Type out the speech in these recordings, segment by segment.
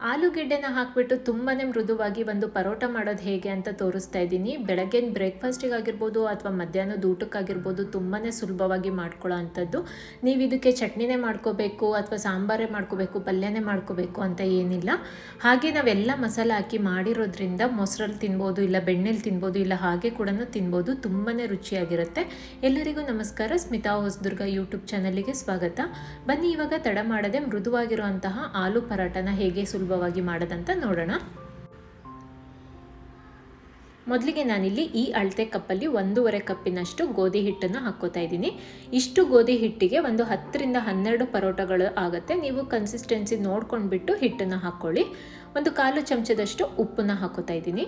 ಆಲೂಗೆಡ್ಡೆನ ಹಾಕಿಬಿಟ್ಟು ತುಂಬಾ ಮೃದುವಾಗಿ ಒಂದು ಪರೋಟ ಮಾಡೋದು ಹೇಗೆ ಅಂತ ತೋರಿಸ್ತಾ ಇದ್ದೀನಿ. ಬೆಳಗ್ಗೆ ಬ್ರೇಕ್ಫಾಸ್ಟಿಗಾಗಿರ್ಬೋದು ಅಥವಾ ಮಧ್ಯಾಹ್ನದ ಊಟಕ್ಕಾಗಿರ್ಬೋದು ತುಂಬಾ ಸುಲಭವಾಗಿ ಮಾಡ್ಕೊಳ್ಳೋ ಅಂಥದ್ದು. ನೀವು ಇದಕ್ಕೆ ಚಟ್ನಿನೇ ಮಾಡ್ಕೋಬೇಕು ಅಥವಾ ಸಾಂಬಾರೇ ಮಾಡ್ಕೋಬೇಕು, ಪಲ್ಯನೇ ಮಾಡ್ಕೋಬೇಕು ಅಂತ ಏನಿಲ್ಲ. ಹಾಗೆ ನಾವೆಲ್ಲ ಮಸಾಲ ಹಾಕಿ ಮಾಡಿರೋದ್ರಿಂದ ಮೊಸರಲ್ಲಿ ತಿನ್ಬೋದು, ಇಲ್ಲ ಬೆಣ್ಣೆಲಿ ತಿನ್ಬೋದು, ಇಲ್ಲ ಹಾಗೆ ಕೂಡ ತಿನ್ಬೋದು. ತುಂಬಾ ರುಚಿಯಾಗಿರುತ್ತೆ. ಎಲ್ಲರಿಗೂ ನಮಸ್ಕಾರ. ಸ್ಮಿತಾ ಹೊಸದುರ್ಗ ಯೂಟ್ಯೂಬ್ ಚಾನಲಿಗೆ ಸ್ವಾಗತ. ಬನ್ನಿ ಇವಾಗ ತಡ ಮಾಡದೆ ಮೃದುವಾಗಿರುವಂತಹ ಆಲೂ ಪರಾಟನ ಹೇಗೆ ಸುಲಭವಾಗಿ ಮಾಡೋದಂತ ನೋಡೋಣ. ಮೊದಲಿಗೆ ನಾನಿಲ್ಲಿ ಈ ಅಳತೆ ಕಪ್ಪಲ್ಲಿ ಒಂದೂವರೆ ಕಪ್ಪಿನಷ್ಟು ಗೋಧಿ ಹಿಟ್ಟನ್ನು ಹಾಕ್ಕೋತಾ ಇದ್ದೀನಿ. ಇಷ್ಟು ಗೋಧಿ ಹಿಟ್ಟಿಗೆ ಒಂದು ಹತ್ತರಿಂದ ಹನ್ನೆರಡು ಪರೋಟಗಳು ಆಗುತ್ತೆ. ನೀವು ಕನ್ಸಿಸ್ಟೆನ್ಸಿ ನೋಡ್ಕೊಂಡ್ಬಿಟ್ಟು ಹಿಟ್ಟನ್ನು ಹಾಕ್ಕೊಳ್ಳಿ. ಒಂದು ಕಾಲು ಚಮಚದಷ್ಟು ಉಪ್ಪನ್ನು ಹಾಕೋತಾ ಇದ್ದೀನಿ.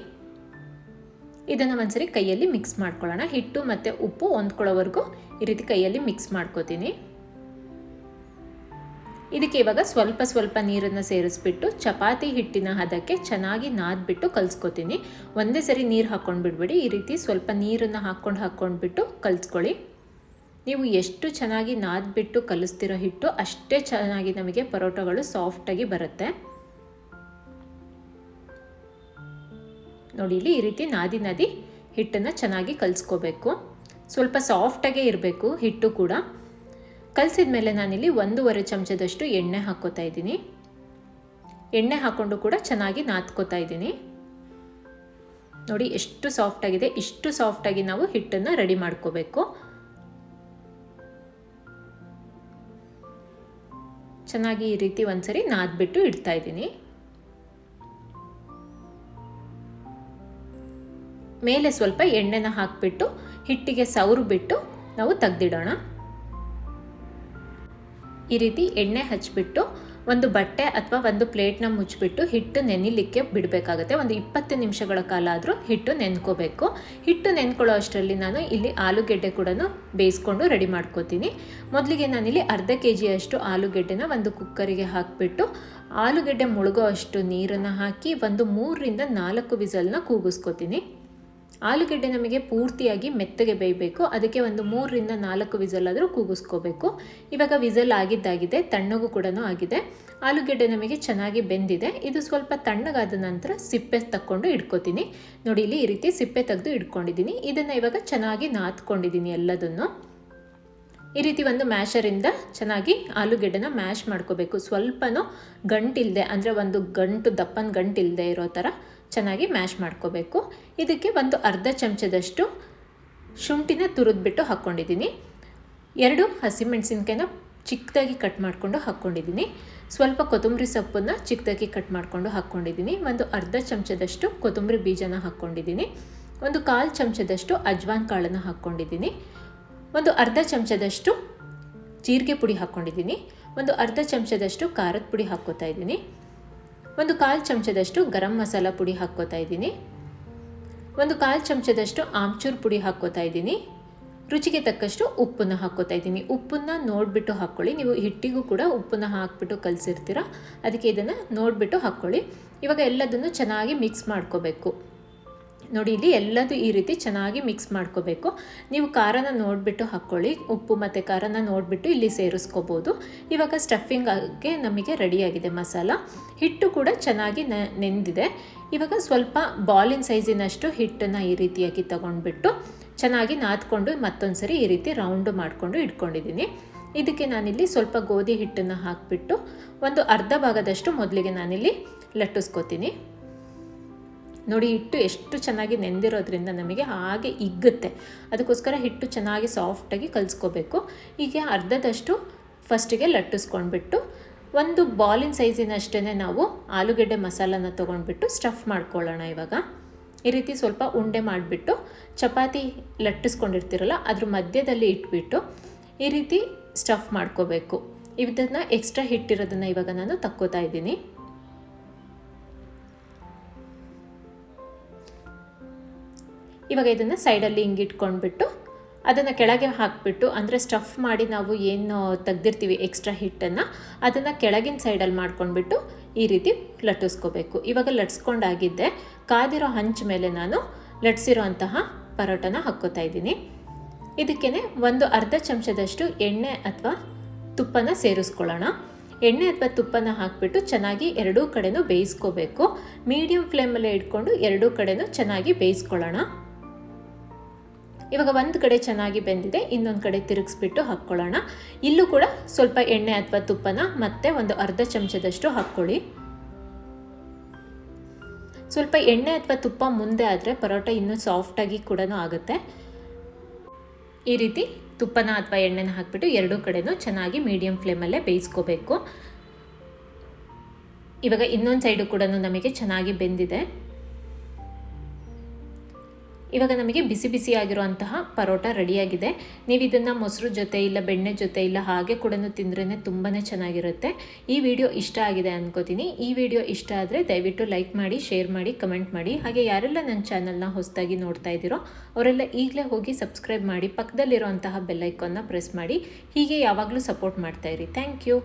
ಇದನ್ನು ಒಂದ್ಸರಿ ಕೈಯಲ್ಲಿ ಮಿಕ್ಸ್ ಮಾಡ್ಕೊಳ್ಳೋಣ. ಹಿಟ್ಟು ಮತ್ತು ಉಪ್ಪು ಹೊಂದ್ಕೊಳ್ಳೋವರೆಗೂ ಈ ರೀತಿ ಕೈಯಲ್ಲಿ ಮಿಕ್ಸ್ ಮಾಡ್ಕೋತೀನಿ. ಇದಕ್ಕೆ ಇವಾಗ ಸ್ವಲ್ಪ ಸ್ವಲ್ಪ ನೀರನ್ನು ಸೇರಿಸ್ಬಿಟ್ಟು ಚಪಾತಿ ಹಿಟ್ಟಿನ ಹದಕ್ಕೆ ಚೆನ್ನಾಗಿ ನಾದ್ಬಿಟ್ಟು ಕಲಿಸ್ಕೊತೀನಿ. ಒಂದೇ ಸರಿ ನೀರು ಹಾಕ್ಕೊಂಡು ಬಿಡಬೇಡಿ ಈ ರೀತಿ ಸ್ವಲ್ಪ ನೀರನ್ನು ಹಾಕ್ಕೊಂಡು ಹಾಕ್ಕೊಂಡ್ಬಿಟ್ಟು ಕಲಿಸ್ಕೊಳ್ಳಿ. ನೀವು ಎಷ್ಟು ಚೆನ್ನಾಗಿ ನಾದ್ಬಿಟ್ಟು ಕಲಿಸ್ತಿರೋ ಹಿಟ್ಟು ಅಷ್ಟೇ ಚೆನ್ನಾಗಿ ನಮಗೆ ಪರೋಟಗಳು ಸಾಫ್ಟಾಗಿ ಬರುತ್ತೆ. ನೋಡಿ, ಇಲ್ಲಿ ಈ ರೀತಿ ನಾದಿ ನಾದಿ ಹಿಟ್ಟನ್ನು ಚೆನ್ನಾಗಿ ಕಲಿಸ್ಕೋಬೇಕು. ಸ್ವಲ್ಪ ಸಾಫ್ಟಾಗೇ ಇರಬೇಕು ಹಿಟ್ಟು ಕೂಡ. ಕಲಸಿದ ಮೇಲೆ ನಾನಿಲ್ಲಿ ಒಂದೂವರೆ ಚಮಚದಷ್ಟು ಎಣ್ಣೆ ಹಾಕೋತಾ ಇದ್ದೀನಿ. ಎಣ್ಣೆ ಹಾಕ್ಕೊಂಡು ಕೂಡ ಚೆನ್ನಾಗಿ ನಾದ್ಕೋತಾ ಇದ್ದೀನಿ. ನೋಡಿ, ಎಷ್ಟು ಸಾಫ್ಟ್ ಆಗಿದೆ. ಇಷ್ಟು ಸಾಫ್ಟಾಗಿ ನಾವು ಹಿಟ್ಟನ್ನು ರೆಡಿ ಮಾಡ್ಕೋಬೇಕು. ಚೆನ್ನಾಗಿ ಈ ರೀತಿ ಒಂದ್ಸರಿ ನಾದ್ಬಿಟ್ಟು ಇಡ್ತಾ ಇದ್ದೀನಿ. ಮೇಲೆ ಸ್ವಲ್ಪ ಎಣ್ಣೆನ ಹಾಕಿಬಿಟ್ಟು ಹಿಟ್ಟಿಗೆ ಸವರು ಬಿಟ್ಟು ನಾವು ತೆಗ್ದಿಡೋಣ. ಈ ರೀತಿ ಎಣ್ಣೆ ಹಚ್ಚಿಬಿಟ್ಟು ಒಂದು ಬಟ್ಟೆ ಅಥವಾ ಒಂದು ಪ್ಲೇಟ್ನ ಮುಚ್ಚಿಬಿಟ್ಟು ಹಿಟ್ಟು ನೆನಿಲಿಕ್ಕೆ ಬಿಡಬೇಕಾಗುತ್ತೆ. ಒಂದು ಇಪ್ಪತ್ತು ನಿಮಿಷಗಳ ಕಾಲ ಆದರೂ ಹಿಟ್ಟು ನೆನ್ಕೋಬೇಕು. ಹಿಟ್ಟು ನೆನ್ಕೊಳ್ಳೋ ಅಷ್ಟರಲ್ಲಿ ನಾನು ಇಲ್ಲಿ ಆಲೂಗೆಡ್ಡೆ ಕೂಡ ಬೇಯಿಸ್ಕೊಂಡು ರೆಡಿ ಮಾಡ್ಕೋತೀನಿ. ಮೊದಲಿಗೆ ನಾನಿಲ್ಲಿ ಅರ್ಧ ಕೆ ಜಿಯಷ್ಟು ಆಲೂಗೆಡ್ಡೆನ ಒಂದು ಕುಕ್ಕರಿಗೆ ಹಾಕಿಬಿಟ್ಟು ಆಲೂಗೆಡ್ಡೆ ಮುಳುಗೋ ಅಷ್ಟು ನೀರನ್ನು ಹಾಕಿ ಒಂದು ಮೂರರಿಂದ ನಾಲ್ಕು ವಿಸಲ್ನ ಕೂಗಿಸ್ಕೋತೀನಿ. ಆಲೂಗೆಡ್ಡೆ ನಮಗೆ ಪೂರ್ತಿಯಾಗಿ ಮೆತ್ತಗೆ ಬೇಯಬೇಕು. ಅದಕ್ಕೆ ಒಂದು ಮೂರರಿಂದ ನಾಲ್ಕು ವಿಸಲ್ ಆದರೂ ಕೂಗಿಸ್ಕೋಬೇಕು. ಇವಾಗ ವಿಸಲ್ ಆಗಿದ್ದಾಗಿದೆ, ತಣ್ಣಗೂ ಕೂಡ ಆಗಿದೆ. ಆಲೂಗಡ್ಡೆ ನಮಗೆ ಚೆನ್ನಾಗಿ ಬೆಂದಿದೆ. ಇದು ಸ್ವಲ್ಪ ತಣ್ಣಗಾದ ನಂತರ ಸಿಪ್ಪೆ ತಕ್ಕೊಂಡು ಇಟ್ಕೋತೀನಿ. ನೋಡಿ, ಇಲ್ಲಿ ಈ ರೀತಿ ಸಿಪ್ಪೆ ತೆಗೆದು ಇಟ್ಕೊಂಡಿದ್ದೀನಿ. ಇದನ್ನು ಇವಾಗ ಚೆನ್ನಾಗಿ ನಾದ್ಕೊಂಡಿದ್ದೀನಿ ಎಲ್ಲದನ್ನು. ಈ ರೀತಿ ಒಂದು ಮ್ಯಾಶರಿಂದ ಚೆನ್ನಾಗಿ ಆಲೂಗೆಡ್ಡೆನ ಮ್ಯಾಶ್ ಮಾಡ್ಕೋಬೇಕು. ಸ್ವಲ್ಪನೂ ಗಂಟಿಲ್ಲದೆ ಅಂದರೆ ಒಂದು ಗಂಟು ದಪ್ಪನ ಗಂಟಿಲ್ಲದೆ ಇರೋ ಥರ ಚೆನ್ನಾಗಿ ಮ್ಯಾಶ್ ಮಾಡ್ಕೋಬೇಕು. ಇದಕ್ಕೆ ಒಂದು ಅರ್ಧ ಚಮಚದಷ್ಟು ಶುಂಠಿನ ತುರಿದ್ಬಿಟ್ಟು ಹಾಕ್ಕೊಂಡಿದ್ದೀನಿ. ಎರಡು ಹಸಿಮೆಣಸಿನ್ಕಾಯಿನ ಚಿಕ್ಕದಾಗಿ ಕಟ್ ಮಾಡಿಕೊಂಡು ಹಾಕ್ಕೊಂಡಿದ್ದೀನಿ. ಸ್ವಲ್ಪ ಕೊತ್ತಂಬರಿ ಸೊಪ್ಪನ್ನು ಚಿಕ್ಕದಾಗಿ ಕಟ್ ಮಾಡಿಕೊಂಡು ಹಾಕ್ಕೊಂಡಿದ್ದೀನಿ. ಒಂದು ಅರ್ಧ ಚಮಚದಷ್ಟು ಕೊತ್ತಂಬರಿ ಬೀಜನ ಹಾಕ್ಕೊಂಡಿದ್ದೀನಿ. ಒಂದು ಕಾಲು ಚಮಚದಷ್ಟು ಅಜ್ವಾನ್ ಕಾಳನ್ನು ಹಾಕ್ಕೊಂಡಿದ್ದೀನಿ. ಒಂದು ಅರ್ಧ ಚಮಚದಷ್ಟು ಜೀರಿಗೆ ಪುಡಿ ಹಾಕ್ಕೊಂಡಿದ್ದೀನಿ. ಒಂದು ಅರ್ಧ ಚಮಚದಷ್ಟು ಖಾರದ ಪುಡಿ ಹಾಕ್ಕೋತಾ ಇದ್ದೀನಿ. ಒಂದು ಕಾಲು ಚಮಚದಷ್ಟು ಗರಂ ಮಸಾಲ ಪುಡಿ ಹಾಕ್ಕೋತಾ ಇದ್ದೀನಿ. ಒಂದು ಕಾಲು ಚಮಚದಷ್ಟು ಆಮ್ಚೂರ್ ಪುಡಿ ಹಾಕ್ಕೋತಾ ಇದ್ದೀನಿ. ರುಚಿಗೆ ತಕ್ಕಷ್ಟು ಉಪ್ಪನ್ನು ಹಾಕ್ಕೋತಾ ಇದ್ದೀನಿ. ಉಪ್ಪನ್ನು ನೋಡಿಬಿಟ್ಟು ಹಾಕ್ಕೊಳ್ಳಿ. ನೀವು ಹಿಟ್ಟಿಗೂ ಕೂಡ ಉಪ್ಪನ್ನು ಹಾಕ್ಬಿಟ್ಟು ಕಲಸಿರ್ತೀರ. ಅದಕ್ಕೆ ಇದನ್ನು ನೋಡಿಬಿಟ್ಟು ಹಾಕ್ಕೊಳ್ಳಿ. ಇವಾಗ ಎಲ್ಲದನ್ನು ಚೆನ್ನಾಗಿ ಮಿಕ್ಸ್ ಮಾಡ್ಕೋಬೇಕು. ನೋಡಿ, ಇಲ್ಲಿ ಎಲ್ಲದೂ ಈ ರೀತಿ ಚೆನ್ನಾಗಿ ಮಿಕ್ಸ್ ಮಾಡ್ಕೋಬೇಕು. ನೀವು ಖಾರನ ನೋಡಿಬಿಟ್ಟು ಹಾಕ್ಕೊಳ್ಳಿ, ಉಪ್ಪು ಮತ್ತು ಖಾರನ ನೋಡಿಬಿಟ್ಟು ಇಲ್ಲಿ ಸೇರಿಸ್ಕೋಬೋದು. ಇವಾಗ ಸ್ಟಫಿಂಗ್ಗೆ ನಮಗೆ ರೆಡಿಯಾಗಿದೆ ಮಸಾಲ. ಹಿಟ್ಟು ಕೂಡ ಚೆನ್ನಾಗಿ ನೆಂದಿದೆ. ಇವಾಗ ಸ್ವಲ್ಪ ಬಾಲಿನ ಸೈಜಿನಷ್ಟು ಹಿಟ್ಟನ್ನು ಈ ರೀತಿಯಾಗಿ ತಗೊಂಡ್ಬಿಟ್ಟು ಚೆನ್ನಾಗಿ ನಾದ್ಕೊಂಡು ಮತ್ತೊಂದು ಸರಿ ಈ ರೀತಿ ರೌಂಡು ಮಾಡಿಕೊಂಡು ಇಟ್ಕೊಂಡಿದ್ದೀನಿ. ಇದಕ್ಕೆ ನಾನಿಲ್ಲಿ ಸ್ವಲ್ಪ ಗೋಧಿ ಹಿಟ್ಟನ್ನು ಹಾಕಿಬಿಟ್ಟು ಒಂದು ಅರ್ಧ ಭಾಗದಷ್ಟು ಮೊದಲಿಗೆ ನಾನಿಲ್ಲಿ ಲಟ್ಟಿಸ್ಕೋತೀನಿ. ನೋಡಿ, ಹಿಟ್ಟು ಎಷ್ಟು ಚೆನ್ನಾಗಿ ನೆಂದಿರೋದ್ರಿಂದ ನಮಗೆ ಹಾಗೆ ಇಗ್ಗುತ್ತೆ. ಅದಕ್ಕೋಸ್ಕರ ಹಿಟ್ಟು ಚೆನ್ನಾಗಿ ಸಾಫ್ಟಾಗಿ ಕಲಿಸ್ಕೋಬೇಕು. ಹೀಗೆ ಅರ್ಧದಷ್ಟು ಫಸ್ಟಿಗೆ ಲಟ್ಟಿಸ್ಕೊಂಡ್ಬಿಟ್ಟು ಒಂದು ಬಾಲಿನ ಸೈಜಿನಷ್ಟೇ ನಾವು ಆಲೂಗಡ್ಡೆ ಮಸಾಲನ ತೊಗೊಂಡ್ಬಿಟ್ಟು ಸ್ಟಫ್ ಮಾಡ್ಕೊಳ್ಳೋಣ ಇವಾಗ. ಈ ರೀತಿ ಸ್ವಲ್ಪ ಉಂಡೆ ಮಾಡಿಬಿಟ್ಟು ಚಪಾತಿ ಲಟ್ಟಿಸ್ಕೊಂಡಿರ್ತೀರಲ್ಲ, ಅದ್ರ ಮಧ್ಯದಲ್ಲಿ ಇಟ್ಬಿಟ್ಟು ಈ ರೀತಿ ಸ್ಟಫ್ ಮಾಡ್ಕೋಬೇಕು. ಇದನ್ನು ಎಕ್ಸ್ಟ್ರಾ ಹಿಟ್ಟಿರೋದನ್ನು ಇವಾಗ ನಾನು ತಕ್ಕೋತಾ ಇದ್ದೀನಿ. ಇವಾಗ ಇದನ್ನು ಸೈಡಲ್ಲಿ ಹಿಂಗಿಟ್ಕೊಂಡ್ಬಿಟ್ಟು ಅದನ್ನು ಕೆಳಗೆ ಹಾಕಿಬಿಟ್ಟು, ಅಂದರೆ ಸ್ಟಫ್ ಮಾಡಿ ನಾವು ಏನು ತೆಗ್ದಿರ್ತೀವಿ ಎಕ್ಸ್ಟ್ರಾ ಹಿಟ್ಟನ್ನು ಅದನ್ನು ಕೆಳಗಿನ ಸೈಡಲ್ಲಿ ಮಾಡ್ಕೊಂಡ್ಬಿಟ್ಟು ಈ ರೀತಿ ಲಟ್ಟಿಸ್ಕೋಬೇಕು. ಇವಾಗ ಲಟ್ಸ್ಕೊಂಡಾಗಿದ್ದೆ, ಕಾದಿರೋ ಹಂಚ ಮೇಲೆ ನಾನು ಲಟ್ಸಿರೋ ಅಂತಹ ಪರೋಟನ ಹಾಕ್ಕೋತಾ ಇದ್ದೀನಿ. ಇದಕ್ಕೇ ಒಂದು ಅರ್ಧ ಚಮಚದಷ್ಟು ಎಣ್ಣೆ ಅಥವಾ ತುಪ್ಪನ ಸೇರಿಸ್ಕೊಳ್ಳೋಣ. ಎಣ್ಣೆ ಅಥವಾ ತುಪ್ಪನ ಹಾಕಿಬಿಟ್ಟು ಚೆನ್ನಾಗಿ ಎರಡೂ ಕಡೆನೂ ಬೇಯಿಸ್ಕೋಬೇಕು. ಮೀಡಿಯಮ್ ಫ್ಲೇಮಲ್ಲೇ ಇಟ್ಕೊಂಡು ಎರಡೂ ಕಡೆನೂ ಚೆನ್ನಾಗಿ ಬೇಯಿಸ್ಕೊಳ್ಳೋಣ. ಇವಾಗ ಒಂದು ಕಡೆ ಚೆನ್ನಾಗಿ ಬೆಂದಿದೆ, ಇನ್ನೊಂದು ಕಡೆ ತಿರುಗಿಸ್ಬಿಟ್ಟು ಹಾಕ್ಕೊಳ್ಳೋಣ. ಇಲ್ಲೂ ಕೂಡ ಸ್ವಲ್ಪ ಎಣ್ಣೆ ಅಥವಾ ತುಪ್ಪನ ಮತ್ತೆ ಒಂದು ಅರ್ಧ ಚಮಚದಷ್ಟು ಹಾಕ್ಕೊಳ್ಳಿ. ಸ್ವಲ್ಪ ಎಣ್ಣೆ ಅಥವಾ ತುಪ್ಪ ಮುಂದೆ ಆದರೆ ಪರೋಟ ಇನ್ನೂ ಸಾಫ್ಟಾಗಿ ಕೂಡ ಆಗುತ್ತೆ. ಈ ರೀತಿ ತುಪ್ಪನ ಅಥವಾ ಎಣ್ಣೆನ ಹಾಕ್ಬಿಟ್ಟು ಎರಡೂ ಕಡೆನೂ ಚೆನ್ನಾಗಿ ಮೀಡಿಯಮ್ ಫ್ಲೇಮಲ್ಲೇ ಬೇಯಿಸ್ಕೋಬೇಕು. ಇವಾಗ ಇನ್ನೊಂದು ಸೈಡು ಕೂಡ ನಮಗೆ ಚೆನ್ನಾಗಿ ಬೆಂದಿದೆ. ಇವಾಗ ನಮಗೆ ಬಿಸಿ ಬಿಸಿ ಆಗಿರುವಂತಹ ಪರೋಟ ರೆಡಿಯಾಗಿದೆ. ನೀವು ಇದನ್ನು ಮೊಸರು ಜೊತೆ ಇಲ್ಲ ಬೆಣ್ಣೆ ಜೊತೆ ಇಲ್ಲ ಹಾಗೆ ಕೂಡ ತಿಂದ್ರೇ ತುಂಬಾ ಚೆನ್ನಾಗಿರುತ್ತೆ. ಈ ವಿಡಿಯೋ ಇಷ್ಟ ಆಗಿದೆ ಅಂದ್ಕೋತೀನಿ ಈ ವಿಡಿಯೋ ಇಷ್ಟ ಆದರೆ ದಯವಿಟ್ಟು ಲೈಕ್ ಮಾಡಿ, ಶೇರ್ ಮಾಡಿ, ಕಮೆಂಟ್ ಮಾಡಿ. ಹಾಗೆ ಯಾರೆಲ್ಲ ನನ್ನ ಚಾನಲ್ನ ಹೊಸದಾಗಿ ನೋಡ್ತಾ ಇದ್ದೀರೋ ಅವರೆಲ್ಲ ಈಗಲೇ ಹೋಗಿ ಸಬ್ಸ್ಕ್ರೈಬ್ ಮಾಡಿ, ಪಕ್ಕದಲ್ಲಿರುವಂತಹ ಬೆಲ್ಲೈಕನ್ನ ಪ್ರೆಸ್ ಮಾಡಿ. ಹೀಗೆ ಯಾವಾಗಲೂ ಸಪೋರ್ಟ್ ಮಾಡ್ತಾಯಿರಿ ಥ್ಯಾಂಕ್ ಯು